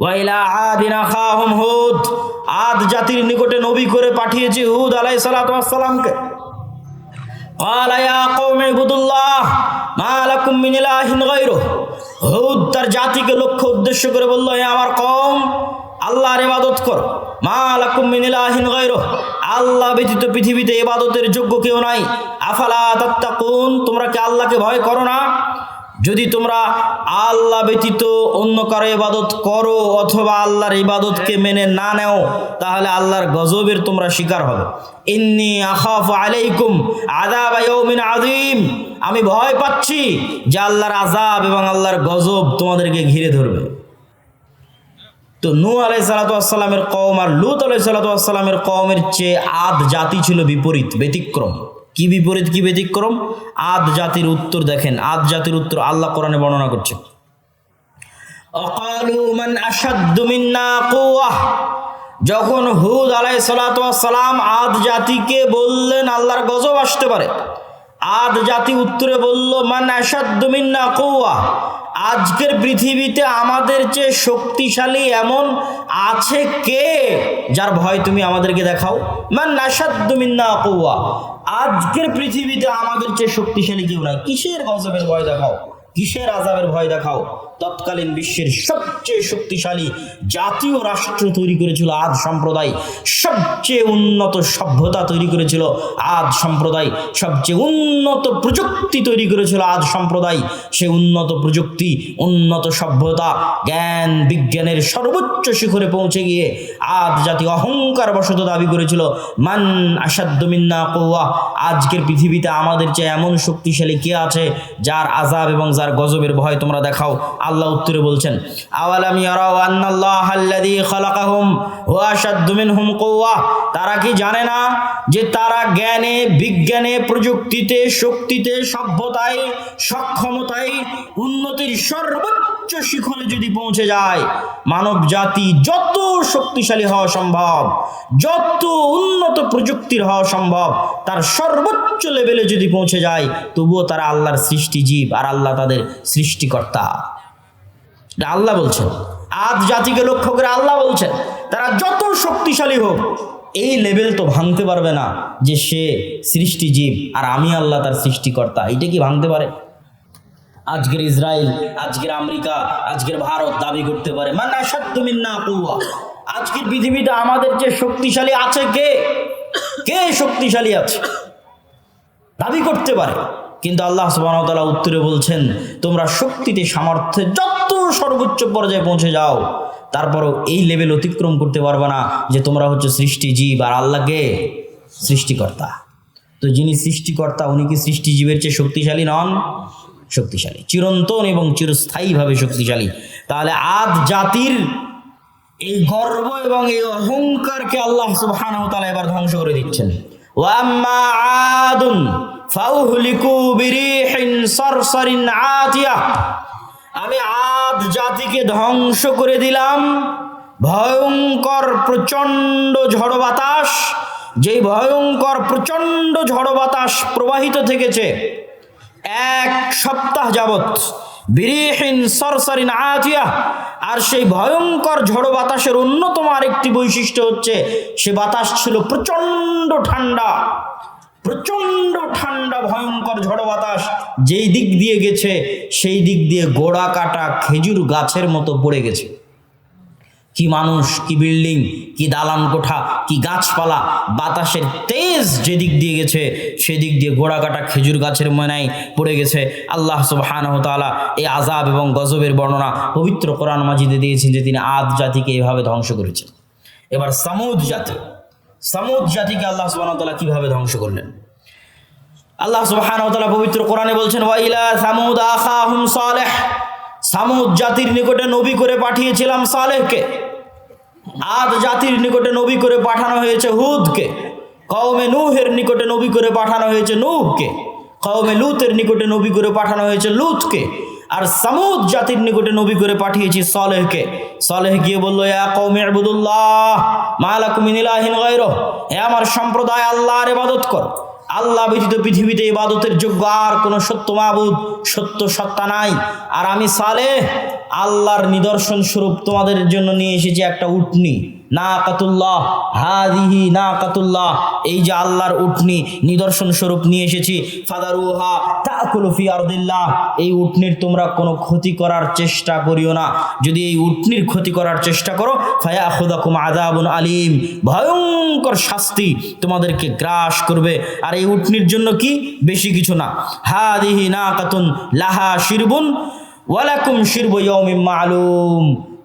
ওয়াইলা আদ জাতির নিকটে নবী করে পাঠিয়েছি হুদ আলাই হুদ তার জাতিকে লক্ষ্য উদ্দেশ্য করে বলল হে আমার কম আল্লাহর ইবাদত কর। মা আল্লাহ ব্যতীত পৃথিবীতে এবাদতের যোগ্য কেউ নাই। আফালা তোমরা কি আল্লাহকে ভয় করো না? যদি তোমরা আল্লাহ ব্যতীত অন্য কারও ইবাদত করো অথবা আল্লাহর ইবাদতকে মেনে না নেও, তাহলে আল্লাহর গজবের তোমরা শিকার হবে। ইন্নি আখাফ আলাইকুম ইয়াউমিন আযীম। আমি ভয় পাচ্ছি যে আল্লাহর আযাব এবং আল্লাহর গজব তোমাদেরকে ঘিরে ধরবে। তো নু আলাই সালাতামের কম আর লুত আলাই সালাতামের কমের চেয়ে আদ জাতি ছিল বিপরীত, ব্যতিক্রম। কি বিপরীত, কি ব্যতিক্রম? আদ জাতির উত্তর দেখেন। আদ জাতির উত্তর আল্লাহ কোরআনে বর্ণনা করছে। যখন হুদ আলাই সালাম আদ জাতিকে বললেন, আল্লাহর গজব আসতে পারে। আদ জাতি উত্তরে বলল, মান মিন্না কুওয়াহ আজকের পৃথিবীতে আমাদের চেয়ে শক্তিশালী এমন আছে কে যার ভয় তুমি আমাদেরকে দেখাও? মান মিন্না কুওয়া। আজকের পৃথিবীতে আমাদের চেয়ে শক্তিশালী কেউ নাই। কিসের গজবের ভয় দেখাও? কিসের আজাবের ভয় দেখাও? তৎকালীন বিশ্বের সবচেয়ে শক্তিশালী জাতীয় রাষ্ট্র তৈরি করেছিল আদ সম্প্রদায়। সবচেয়ে উন্নত সভ্যতা তৈরি করেছিল আদ সম্প্রদায়। সবচেয়ে উন্নত প্রযুক্তি তৈরি করেছিল আদ সম্প্রদায়। সে উন্নত প্রযুক্তি, উন্নত সভ্যতা, জ্ঞান, বিজ্ঞানের সর্বোচ্চ শিখরে পৌঁছে গিয়ে আদ জাতি অহংকার বশত দাবি করেছিল, মান আসাদ্দমিন্না কৌয়া আজকের পৃথিবীতে আমাদের চেয়ে এমন শক্তিশালী কে আছে যার আজাব এবং যার গজবের ভয় তোমরা দেখাও। আল্লাহ উত্তরে বলছেন, আওয়ালাম ইয়ারাও আন্নাল্লাহ আল্লাযী খালাকাহুম হুয়া আশাদ্দু মিনহুম কুওয়া? তারা কি জানে না যে তারা জ্ঞানে, বিজ্ঞানে, প্রযুক্তিতে, শক্তিতে, সভ্যতায়, সক্ষমতায়, উন্নতির সর্বোচ্চ শিখরে যদি পৌঁছে যায়, মানব জাতি যত শক্তিশালী হওয়া সম্ভব, যত উন্নত প্রযুক্তির হওয়া সম্ভব, তার সর্বোচ্চ লেভেলে যদি পৌঁছে যায়, তবুও তারা আল্লাহর সৃষ্টি জীব আর আল্লাহ তাদের সৃষ্টিকর্তা। এটা আল্লাহ বলছেন। আদ জাতিকে লক্ষ্য করে আল্লাহ বলছেন, তারা যত শক্তিশালী হোক, এই লেভেল তো ভাঙতে পারবে না যে সে সৃষ্টিজীব আর আমি আল্লাহ তার সৃষ্টিকর্তা। এটা কি ভাঙতে পারে? আজকের ইসরায়েল, আজকের আমেরিকা, আজকের ভারত দাবি করতে পারে। মানে মিন্না কুয়া আজকের পৃথিবীটা আমাদের যে শক্তিশালী আছে কে? কে শক্তিশালী আছে? দাবি করতে পারে। কিন্তু আল্লাহ সুবাহতালা উত্তরে বলছেন, তোমরা শক্তিতে সামর্থ্যে যত সর্বোচ্চ পর্যায়ে পৌঁছে যাও, তারপরও এই লেভেল অতিক্রম করতে পারবে না যে তোমরা হচ্ছে সৃষ্টিজীব আর আল্লাহকে সৃষ্টিকর্তা। তো যিনি সৃষ্টিকর্তা, উনি কি সৃষ্টিজীবের চেয়ে শক্তিশালী নন? শক্তিশালী, চিরন্তন এবং চিরস্থায়ীভাবে শক্তিশালী। তাহলে আদ জাতির এই গর্ব এবং এই অহংকারকে আল্লাহ সুবহানাহু তাআলা এবার ধ্বংস করে দিচ্ছেন। ওয়াম্মা আদুন ফাউহলিকু বিরিহিন সরসরিন আতিয়া। আমি আদ জাতিকে ধ্বংস করে দিলাম। ভয়ঙ্কর প্রচণ্ড ঝড় বাতাস, যেই ভয়ঙ্কর প্রচণ্ড ঝড় বাতাস প্রবাহিত থেকেছে এক সপ্তাহ যাবত বিরিহীন সরসরিন আতিয়া আর সেই ভয়ঙ্কর ঝড়ো বাতাসের অন্যতম আরেকটি বৈশিষ্ট্য হচ্ছে, সে বাতাস ছিল প্রচণ্ড ঠান্ডা প্রচণ্ড ঠান্ডা, ভয়ঙ্কর ঝড়ো বাতাস। যেই দিক দিয়ে গেছে, সেই দিক দিয়ে গোড়া কাটা খেজুর গাছের মতো পড়ে গেছে। কি মানুষ, কি বিল্ডিং, কি দালান কোঠা, কি গাছপালা, বাতাসের তেজ যেদিক দিয়ে গেছে, সেদিক দিয়ে গোড়া কাটা খেজুর গাছের ময়নায় পড়ে গেছে। আল্লাহ সুবহানাহু তাআলা এই আজাব এবং গজবের বর্ণনা পবিত্র কোরআন মাজিদে দিয়েছেন যে তিনি আদ জাতিকে এভাবে ধ্বংস করেছেন। এবার সামুদ জাতি, সামুদ জাতিকে আল্লাহ সুবহানাহু তাআলা কীভাবে ধ্বংস করলেন? আল্লাহ সুবহানাহু তাআলা পবিত্র কোরআনে বলছেন ওয়াইলা সামুদ আখাহুম সালেহ। সামুদ জাতির নিকটে নবী করে পাঠিয়েছিলাম সালেহকে। আদ জাতির নিকটে নবী করে পাঠানো হয়েছে হুদকে। কওমে নুহের নিকটে নবী করে পাঠানো হয়েছে নূহকে। কওমে লুতের নিকটে নবী করে পাঠানো হয়েছে লুতকে। আর সামুদ জাতির নিকটে নবী করে পাঠিয়েছি সলেহকে। সলেহ গিয়ে বলল কওমে আবুদুল্লাহ মালাকুম মিন ইলাহিন গায়রু হে আমার সম্প্রদায়, আল্লাহর ইবাদত কর। আল্লাহ ব্যতীত পৃথিবীতে ইবাদতের যোগ্য আর কোনো সত্য মাবুদ, সত্য সত্তা নাই। আর আমি সালে আল্লাহর নিদর্শন স্বরূপ তোমাদের জন্য নিয়ে এসেছি একটা উটনি। না কাতুল্লাহ হাদিহি না কাতুল্লাহ এই যে আল্লাহর উটনি নিদর্শন স্বরূপ নিয়ে এসেছি, ফাদারুহা তাকুলফি আরদিল্লাহ, এই উটনির তোমরা কোনো ক্ষতি করার চেষ্টা করিও না। যদি এই উটনির ক্ষতি করার চেষ্টা করো ফায়া খুদাকুম আদাবুন আলিম, ভয়ঙ্কর শাস্তি তোমাদেরকে গ্রাস করবে। আর এই উটনির জন্য কি? বেশি কিছু না। হাদিহি না কাতুন লাহা শিরবুন, ওয়ালাকুম শিরব ইয়মিম মালুম।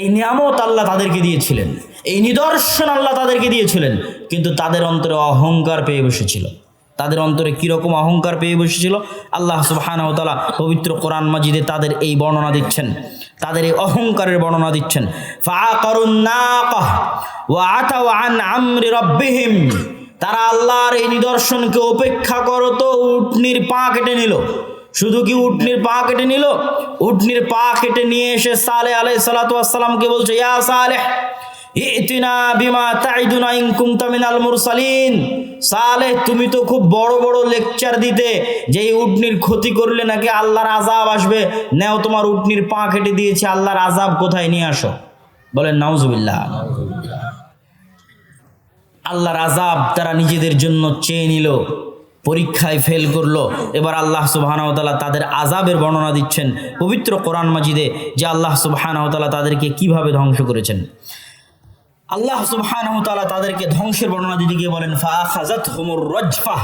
এই নিয়ামত আল্লাহ তাদেরকে দিয়েছিলেন। এই নিদর্শন আল্লাহ তাদেরকে দিয়েছিলেন। কিন্তু তাদের অন্তরে অহংকার পেয়ে বসেছিল। তাদের অন্তরে কীরকম অহংকার পেয়ে বসেছিল? আল্লাহ তাআলা পবিত্র কোরআন মাজিদে তাদের এই বর্ণনা দিচ্ছেন। তাদের এই অহংকারের বর্ণনা দিচ্ছেন। তারা আল্লাহর এই নিদর্শনকে উপেক্ষা করো তো উটনির পা কেটে নিল। শুধু কি উটনির পা কেটে নিল? উটনির পা কেটে নিয়ে এসে সালে আলাই সালাতামকে বলছে, ইয়া সালেহ, ইতিনা বিমা তাইদুনা ইন কুনতা মিনাল মুরসালিন। সালেহ, তুমি তো খুব বড় বড় লেকচার দিতে যে উটনির ক্ষতি করলে নাকি আল্লাহর আজাব আসবে। নেও, তোমার উটনির পা কেটে দিয়েছে, আল্লাহর আজাব কোথায়? নিয়ে আসো। বলেন, নাউজুবিল্লাহ। আল্লাহর আজাব তারা নিজেদের জন্য চেয়ে নিল। পরীক্ষায় ফেল করল। এবার আল্লাহ সুবাহানাহতালা তাদের আজাবের বর্ণনা দিচ্ছেন পবিত্র কোরআন মাজিদে যে আল্লাহ সুবাহানাহতালা তাদেরকে কীভাবে ধ্বংস করেছেন। আল্লাহ সুবহানাহু তাআলা তাদেরকে ধ্বংসের বর্ণনা দিতে গিয়ে বলেন, ফাআখাযাতহুমুর রাজফা,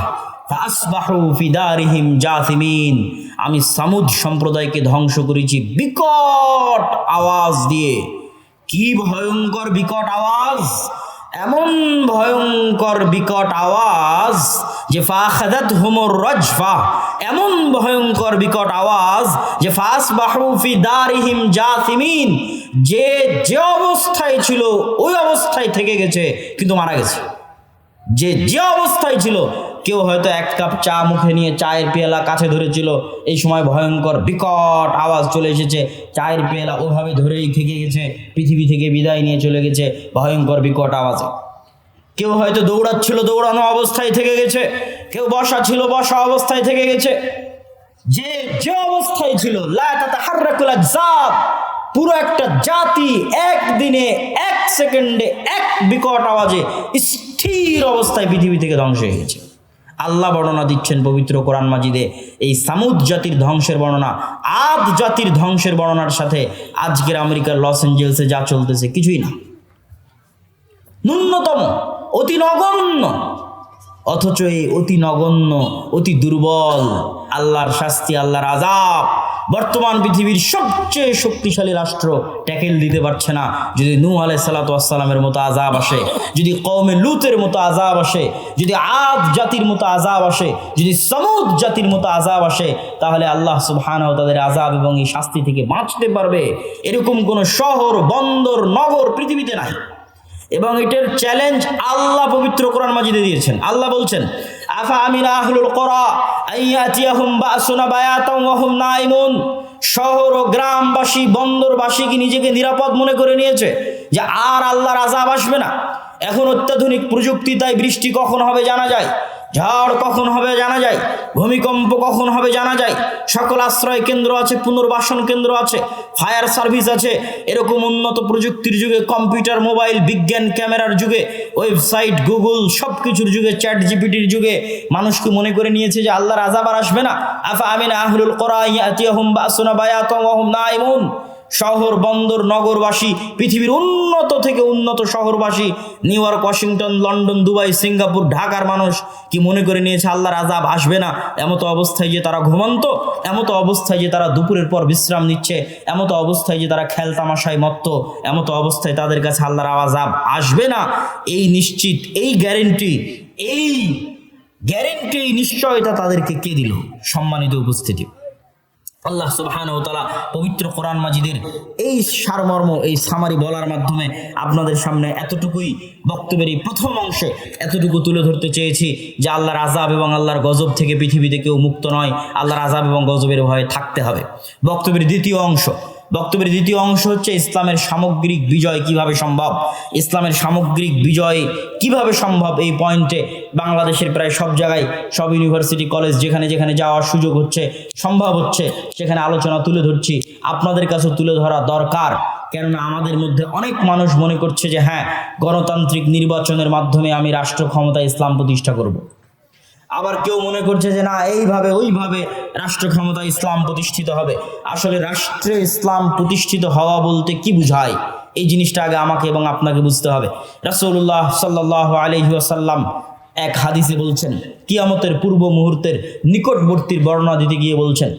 ফাআসবাহু ফি দারিহিম জাসিমিন। আমি সামুদ সম্প্রদায়কে ধ্বংস করেছি বিকট আওয়াজ দিয়ে। কি ভয়ঙ্কর বিকট আওয়াজ? এমন ভয়ঙ্কর বিকট আওয়াজ যে এমন ভয়ঙ্কর বিকট আওয়াজ, যে ফাস বাহরুফি দারিহিম জাসিমিন, যে যে অবস্থায় ছিল, ওই অবস্থায় থেকে গেছে, কিন্তু মারা গেছে। যে যে অবস্থায় ছিল, কেউ হয়তো এক কাপ চা মুখে নিয়ে চায়ের পেয়ালা কাছে ধরেছিল, এই সময় ভয়ঙ্কর বিকট আওয়াজ চলে এসেছে, চায়ের পেয়ালা ওভাবে ধরেই থেকে গেছে, পৃথিবী থেকে বিদায় নিয়ে চলে গেছে, ভয়ঙ্কর বিকট আওয়াজে। কেউ হয়তো দৌড়াচ্ছিল, দৌড়ানো অবস্থায় থেকে গেছে। কেউ বসা ছিল, বসা অবস্থায় থেকে গেছে। যে যে অবস্থায় ছিল পুরো একটা জাতি একদিনে এক সেকেন্ডে এক বিকট আওয়াজে স্থির অবস্থায় পৃথিবী থেকে ধ্বংস হয়ে গেছে। আল্লাহ বর্ণনা দিচ্ছেন পবিত্র কোরআন মাজিদে, এই সামুদ জাতির ধ্বংসের বর্ণনা, আদ জাতির ধ্বংসের বর্ণনার সাথে আজকের আমেরিকার লস এঞ্জেলসে যা চলতেছে কিছুই না। ন্যূনতম অতি নগণ্য। অথচ এই অতি নগণ্য, অতি দুর্বল, আল্লাহর শাস্তি, আল্লাহর আজাব বর্তমান পৃথিবীর সবচেয়ে শক্তিশালী রাষ্ট্র ট্যাকেল দিতে পারছে না। যদি নূ আলাই সালাতামের মতো আজাব আসে, যদি কৌমে লুতের মতো আজাব আসে, যদি আদ জাতির মতো আজাব আসে, যদি সমুদ জাতির মতো আজাব আসে, তাহলে আল্লাহ সুবহানাহু তাদের আজাব এবং এই শাস্তি থেকে বাঁচতে পারবে। এরকম কোনো শহর, বন্দর, নগর পৃথিবীতে নাই। এবং এটার চ্যালেঞ্জ আল্লাহ পবিত্র কোরআন মাজিদে দিয়েছেন। আল্লাহ বলছেন, আফা আমিনা আহলুল করা আইয়াতিয়াহুম বাসুনা বায়াতাম ওয়া হুম নাইমুন শহর ও গ্রামবাসী, বন্দরবাসী কি নিজেকে নিরাপদ মনে করে নিয়েছে? যে আর আল্লাহর আজাব আসবে না। এখন অত্যাধুনিক প্রযুক্তি, তাই বৃষ্টি কখন হবে জানা যায়। ঝড় কখন হবে জানা যায়? ভূমিকম্প কখন হবে জানা যায়? সকল আশ্রয় কেন্দ্র আছে, পুনর্বাসন কেন্দ্র আছে, ফায়ার সার্ভিস আছে। এরকম উন্নত প্রযুক্তির যুগে, কম্পিউটার, মোবাইল, বিজ্ঞান, ক্যামেরার যুগে, ওয়েবসাইট, গুগল সব কিছুর যুগে চ্যাট জিপিটির যুগে মানুষকে মনে করে নিয়েছে যে আল্লাহর আজাব আর আসবে না। আফা আমিনা আহলুল করা ইয়াতিয়াহুম বাসুনা বায়াতুম ওয়া হুম নাইমুন। শহর বন্দর নগরবাসী, পৃথিবীর উন্নত থেকে উন্নত শহরবাসী New York Washington London Dubai Singapore ঢাকার মানুষ কি মনে করে নিয়েছে আল্লাহর আজাব আসবে না? এমতো অবস্থায় যে তারা ঘুমন্ত, এমতো অবস্থায় যে তারা দুপুরের পর বিশ্রাম নিচ্ছে, এমতো অবস্থায় যে তারা খেল তামাশায় মত্ত, এমতো অবস্থায় তাদের কাছে আল্লাহর আজাব আসবে না। এই নিশ্চিত, এই গ্যারেন্টি এই গ্যারেন্টি নিশ্চয়তা তাদেরকে কে দিল? সম্মানিত উপস্থিতি। আল্লাহ সুবহান ও তালা পবিত্র কোরআন মাজিদের এই সারমর্ম, এই সামারি বলার মাধ্যমে আপনাদের সামনে এতটুকুই বক্তব্যের এই প্রথম অংশে এতটুকু তুলে ধরতে চেয়েছি যে আল্লাহর আজাব এবং আল্লাহর গজব থেকে পৃথিবীতে কেউ মুক্ত নয়। আল্লাহর আজাব এবং গজবের ভয়ে থাকতে হবে। বক্তব্যের দ্বিতীয় অংশ বক্তব্যের দ্বিতীয় অংশ হচ্ছে ইসলামের সামগ্রিক বিজয় কীভাবে সম্ভব? ইসলামের সামগ্রিক বিজয় কীভাবে সম্ভব এই পয়েন্টে বাংলাদেশের প্রায় সব জায়গায়, সব ইউনিভার্সিটি কলেজ যেখানে যেখানে যাওয়ার সুযোগ হচ্ছে, সম্ভব হচ্ছে, সেখানে আলোচনা তুলে ধরছি। আপনাদের কাছে তুলে ধরা দরকার। কেননা আমাদের মধ্যে অনেক মানুষ মনে করছে যে হ্যাঁ গণতান্ত্রিক নির্বাচনের মাধ্যমে আমি রাষ্ট্র ক্ষমতা ইসলাম প্রতিষ্ঠা করব। আবার কেউ মনে করছে যে না, এইভাবে, ওইভাবে রাষ্ট্র ক্ষমতা ইসলাম প্রতিষ্ঠিত হবে। আসলে রাষ্ট্রে ইসলাম প্রতিষ্ঠিত হওয়া বলতে কি বুঝায়? এই জিনিসটা আগে আমাকে এবং আপনাকে বুঝতে হবে। রাসূলুল্লাহ সাল্লাহ আলহিহাসাল্লাম এক হাদিসে বলছেন, কিয়ামতের পূর্ব মুহূর্তের নিকটবর্তীর বর্ণনা দিতে গিয়ে বলছেন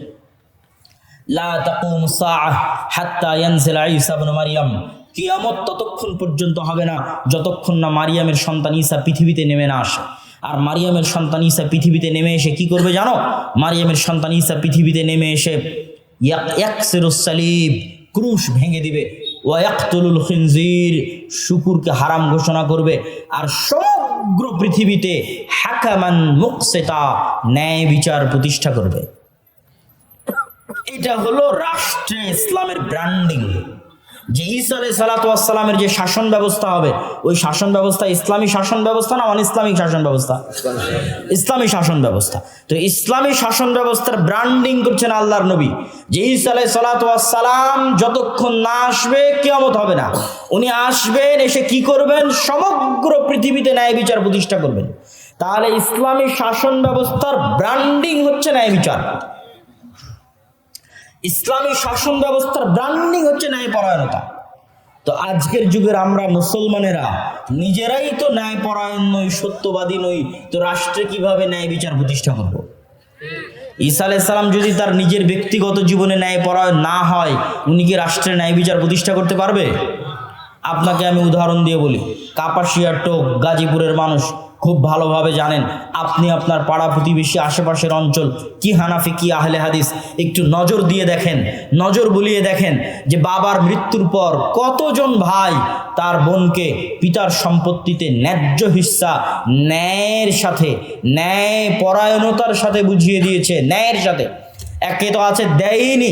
ইবনে কিয়ামত ততক্ষণ পর্যন্ত হবে না, যতক্ষণ না মারিয়ামের সন্তান ঈসা পৃথিবীতে নেমে না আসে। আর মারিয়ামের সন্তান ঈসা পৃথিবীতে নেমে এসে কি করবে জানো? মারিয়ামের সন্তান ঈসা পৃথিবীতে নেমে এসে সালিব ক্রুশ ভেঙে দিবে। ওয়াক্তুলুল খিনজির শুকুরকে হারাম ঘোষণা করবে। আর সমগ্র পৃথিবীতে হাকামান মুকসেতা ন্যায় বিচার প্রতিষ্ঠা করবে। এটা হলো রাষ্ট্রে ইসলামের ব্র্যান্ডিং যে ঈসা আলাই সালাতামের যে শাসন ব্যবস্থা হবে, ওই শাসন ব্যবস্থা ইসলামী শাসন ব্যবস্থা না অন ইসলামিক শাসন ব্যবস্থা? ইসলামী শাসন ব্যবস্থা। তো ইসলামী শাসন ব্যবস্থার ব্র্যান্ডিং করছেন আল্লাহর নবী। যে ঈসা আলাই সালাতাম যতক্ষণ না আসবে কেমত হবে না। উনি আসবেন, এসে কি করবেন? সমগ্র পৃথিবীতে ন্যায় বিচার প্রতিষ্ঠা করবেন। তাহলে ইসলামী শাসন ব্যবস্থার ব্র্যান্ডিং হচ্ছে ন্যায় বিচার। ইসলামী শাসন ব্যবস্থার ব্র্যান্ডিং হচ্ছে ন্যায়পরায়ণতা। তো আজকের যুগের আমরা মুসলমানেরা, নিজেরাই তো ন্যায়পরায়ণ নই, সত্যবাদী নই, তো রাষ্ট্রে কীভাবে ন্যায় বিচার প্রতিষ্ঠা করব? ঈসা আলাইসাল্লাম যদি তার নিজের ব্যক্তিগত জীবনে ন্যায়পরায়ণ না হয়, উনি কি রাষ্ট্রে ন্যায় বিচার প্রতিষ্ঠা করতে পারবে? আপনাকে আমি উদাহরণ দিয়ে বলি, কাপাসিয়ার টোক গাজীপুরের মানুষ খুব ভালোভাবে জানেন, আপনি আপনার পাড়া প্রতিবেশী আশেপাশের অঞ্চল, কি হানাফি, কি আহলে হাদিস, একটু নজর দিয়ে দেখেন, নজর বুলিয়ে দেখেন যে বাবার মৃত্যুর পর কতজন ভাই তার বোনকে পিতার সম্পত্তিতে ন্যায্য হিস্সা ন্যায়ের সাথে ন্যায় পরায়ণতার সাথে বুঝিয়ে দিয়েছে, ন্যায়ের সাথে। একে তো আছে দেয়নি,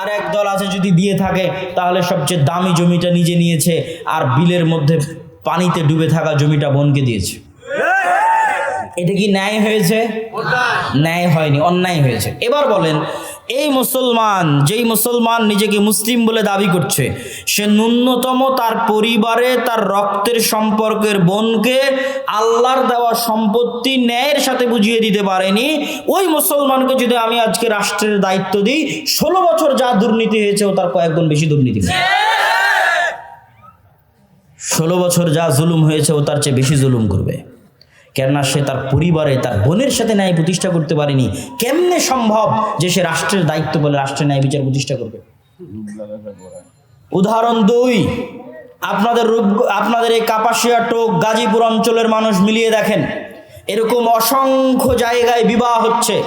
আর এক দল আছে যদি দিয়ে থাকে, তাহলে সবচেয়ে দামি জমিটা নিজে নিয়েছে, আর বিলের মধ্যে পানিতে ডুবে থাকা জমিটা বোনকে দিয়েছে। এটা কি ন্যায় হয়েছে? ন্যায় হয়নি, অন্যায় হয়েছে। এবার বলেন, এই মুসলমান, যেই মুসলমান নিজেকে মুসলিম বলে দাবি করছে, সে ন্যূনতম তার পরিবারে তার রক্তের সম্পর্কের বোনকে আল্লাহর দেওয়া সম্পত্তি ন্যায়ের সাথে বুঝিয়ে দিতে পারেনি। ওই মুসলমানকে যদি আমি আজকে রাষ্ট্রের দায়িত্ব দিই, ষোলো বছর যা দুর্নীতি হয়েছে, ও তার কয়েকগুণ বেশি দুর্নীতি ষোলো বছর যা জুলুম হয়েছে, ও তার চেয়ে বেশি জুলুম করবে। কেননা সে তার পরিবারে, তার বোনের সাথে ন্যায় প্রতিষ্ঠা করতে পারেনি। কেমনে সম্ভব যে সে রাষ্ট্রের দায়িত্ব বলে রাষ্ট্রের ন্যায় বিচার প্রতিষ্ঠা করবে? উদাহরণ দুই, আপনাদের রূপ- আপনাদের এই কাপাসিয়া টোক গাজীপুর অঞ্চলের মানুষ মিলিয়ে দেখেন। এরকম অসংখ্য জায়গায় বিবাহ হচ্ছে,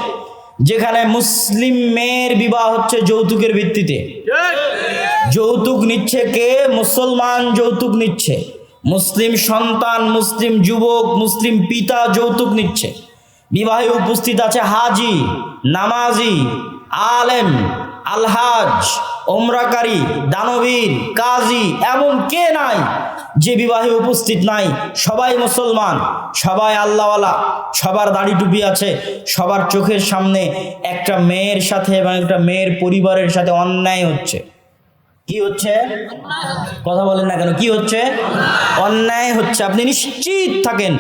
যেখানে মুসলিম মেয়ের বিবাহ হচ্ছে যৌতুকের ভিত্তিতে। যৌতুক নিচ্ছে কে? মুসলমান যৌতুক নিচ্ছে। মুসলিম সন্তান, মুসলিম যুবক, মুসলিম পিতা যৌতুক নিচ্ছে। বিবাহে উপস্থিত আছে হাজি, নামাজি, আলেম, আলহাজ, ওমরাকারী, দানবীর, কাজী, এমন কে নাই যে বিবাহে উপস্থিত নাই? সবাই মুসলমান, সবাই আল্লাহওয়ালা, সবার দাড়ি টুপি আছে, সবার চোখের সামনে একটা মেয়ের সাথে এবং একটা মেয়ের পরিবারের সাথে অন্যায় হচ্ছে। কি হচ্ছে? কথা বলেন না কেন, কি হচ্ছে? অন্যায় হচ্ছে। আপনি নিশ্চিত থাকেন,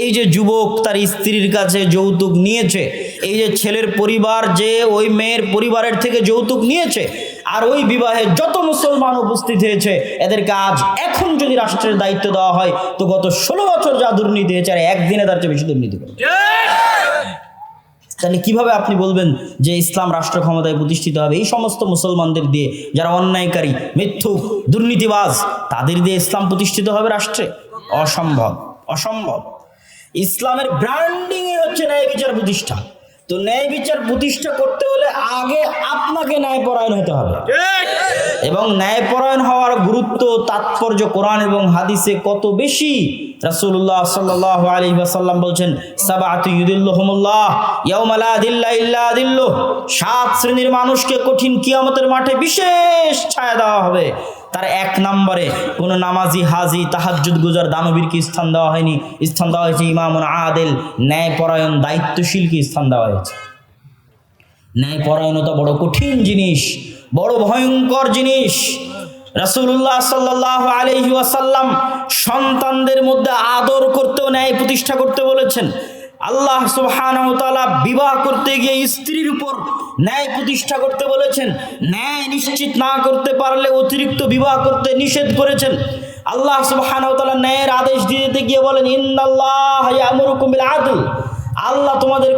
এই যে যুবক তার স্ত্রীর কাছে যৌতুক নিয়েছে, এই যে ছেলের পরিবার যে ওই মেয়ের পরিবারের থেকে যৌতুক নিয়েছে, আর ওই বিবাহে যত মুসলমান উপস্থিত হয়েছে, এদেরকে আজ এখন যদি রাষ্ট্রের দায়িত্ব দেওয়া হয়, তো গত ষোলো বছর যা দুর্নীতি হয়েছে, আর একদিনে তার চেয়ে বেশি দুর্নীতি করে তাহলে কীভাবে আপনি বলবেন যে ইসলাম রাষ্ট্র ক্ষমতায় প্রতিষ্ঠিত হবে? এই সমস্ত মুসলমানদের দিয়ে যারা অন্যায়কারী, মিথ্যুক, দুর্নীতিবাজ, তাদের দিয়ে ইসলাম প্রতিষ্ঠিত হবে রাষ্ট্রে? অসম্ভব অসম্ভব। ইসলামের ব্র্যান্ডিং হচ্ছে ন্যায় বিচার প্রতিষ্ঠা। তো ন্যায় বিচার প্রতিষ্ঠা করতে হলে আগে আপনাকে ন্যায়পরায়ণ হতে হবে। এবং ন্যায়পরায়ণ হওয়ার গুরুত্ব তাৎপর্য কোরআন এবং হাদিসে কত বেশি? রাসূলুল্লাহ সাল্লাল্লাহু আলাইহি ওয়াসাল্লাম বলছেন সাবাতু ইউদিল্লুহুমুল্লাহ ইয়াউমা লা দিল্লা ইল্লা দিল্লুহ। সাত শ্রেণির মানুষকে কঠিন কিয়ামতের মাঠে বিশেষ ছায়া দেওয়া হবে। তার এক নম্বরে কোনো নামাজি, হাজি, তাহাজ্জুদ গুজার দানবীরকে স্থান দেওয়া হয়নি। স্থান দেওয়া হয়েছে ইমামুন আদেল। ন্যায়পরায়ণ দায়িত্বশীলকে স্থান দেওয়া হয়েছে? ন্যায়পরায়ণতা বড় কঠিন জিনিস, বড় ভয়ঙ্কর জিনিস। রাসূলুল্লাহ সাল্লাল্লাহু আলাইহি ওয়াসাল্লাম সন্তানদের মধ্যে আদর করতেও, ন্যায় প্রতিষ্ঠা করতে বলেছেন। আল্লাহ সোহান বিবাহ করতে গিয়ে স্ত্রীর উপর ন্যায় প্রতিষ্ঠা করতে বলেছেন। ন্যায় নিশ্চিত না করতে পারলে অতিরিক্ত বিবাহ করতে নিষেধ করেছেন। আল্লাহ সোহান ন্যায়ের আদেশ দিতে গিয়ে বলেন ইন্দাল্লাহ আমরুকুমিল আদল। আল্লাহ তোমাদের